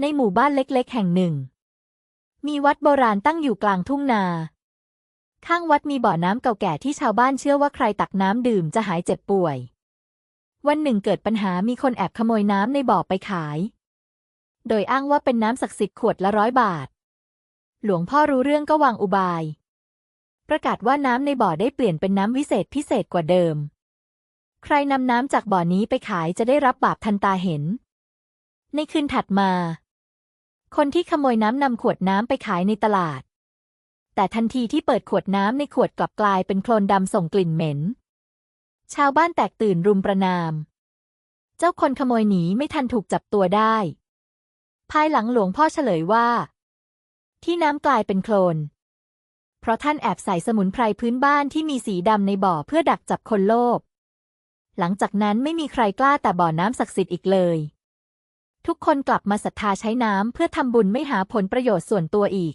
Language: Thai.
ในหมู่บ้านเล็กๆ แห่งหนึ่ง มีวัดโบราณตั้งอยู่กลางทุ่งนา ข้างวัดมีบ่อน้ำเก่าแก่ที่ชาวบ้านเชื่อว่าใครตักน้ำดื่มจะหายเจ็บป่วย วันหนึ่งเกิดปัญหามีคนแอบขโมยน้ำในบ่อไปขาย โดยอ้างว่าเป็นน้ำศักดิ์สิทธิ์ขวดละร้อยบาท หลวงพ่อรู้เรื่องก็วางอุบาย ประกาศว่าน้ำในบ่อได้เปลี่ยนเป็นน้ำวิเศษพิเศษกว่าเดิม ใครนำน้ำจากบ่อนี้ไปขายจะได้รับบาปทันตาเห็น ในคืนถัดมา คนที่ขโมยน้ำนำขวดน้ำไปขายในตลาด แต่ทันทีที่เปิดขวดน้ำในขวดกลับกลายเป็นโคลนดำส่งกลิ่นเหม็น ชาวบ้านแตกตื่นรุมประนาม เจ้าคนขโมยหนีไม่ทันถูกจับตัวได้ ภายหลังหลวงพ่อเฉลยว่า ที่น้ำกลายเป็นโคลน เพราะท่านแอบใส่สมุนไพรพื้นบ้านที่มีสีดำในบ่อเพื่อดักจับคนโลภหลังจากนั้นไม่มีใครกล้าแต่บ่อน้ำศักดิ์สิทธิ์อีกเลย ทุกคนกลับมาศรัทธาใช้น้ำเพื่อทำบุญไม่หาผลประโยชน์ส่วนตัวอีก